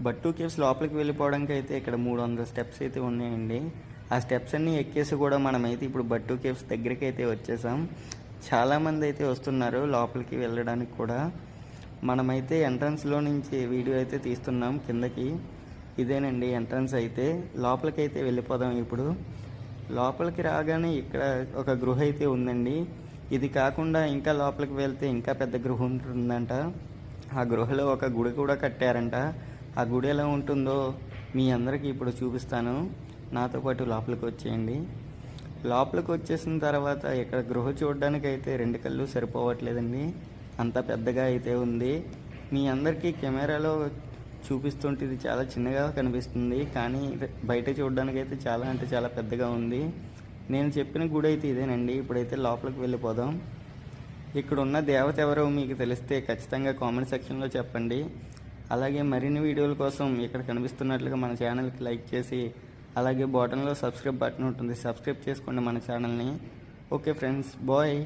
బట్టు caves లోపలికి వెళ్ళిపోవడానికి అయితే ఇక్కడ మూడు వందల స్టెప్స్ అయితే ఉన్నాయండి. ఆ స్టెప్స్ అన్నీ ఎక్కేసి కూడా మనమైతే ఇప్పుడు బట్టు కేవ్స్ దగ్గరికి అయితే వచ్చేసాం. చాలామంది అయితే వస్తున్నారు లోపలికి వెళ్ళడానికి కూడా. మనమైతే ఎంట్రన్స్లో నుంచి వీడియో అయితే తీస్తున్నాం కిందకి. ఇదేనండి ఎంట్రన్స్ అయితే. లోపలికి అయితే వెళ్ళిపోదాం ఇప్పుడు. లోపలికి రాగానే ఇక్కడ ఒక గృహ అయితే ఉందండి. ఇది కాకుండా ఇంకా లోపలికి వెళ్తే ఇంకా పెద్ద గృహ ఉంటుందంట. ఆ గృహలో ఒక గుడి కూడా కట్టారంట. ఆ గుడి ఎలా ఉంటుందో మీ అందరికీ ఇప్పుడు చూపిస్తాను. నాతో పాటు లోపలికి వచ్చేయండి. లోపలికి వచ్చేసిన తర్వాత ఇక్కడ గృహ చూడడానికి అయితే రెండు కళ్ళు సరిపోవట్లేదండి. అంత పెద్దగా అయితే ఉంది. మీ అందరికీ కెమెరాలో చూపిస్తుంటే ఇది చాలా చిన్నగా కనిపిస్తుంది. కానీ బయట చూడడానికి అయితే చాలా అంటే చాలా పెద్దగా ఉంది. నేను చెప్పిన గుడి అయితే ఇదేనండి. ఇప్పుడైతే లోపలికి వెళ్ళిపోదాం. ఇక్కడ ఉన్న దేవత ఎవరో మీకు తెలిస్తే ఖచ్చితంగా కామెంట్ సెక్షన్లో చెప్పండి. అలాగే మరిన్ని వీడియోల కోసం ఇక్కడ కనిపిస్తున్నట్లుగా మన ఛానల్కి లైక్ చేసి అలాగే బాటంలో సబ్స్క్రైబ్ బటన్ ఉంటుంది. సబ్స్క్రైబ్ చేసుకోండి మన ఛానల్ని. Okay friends bye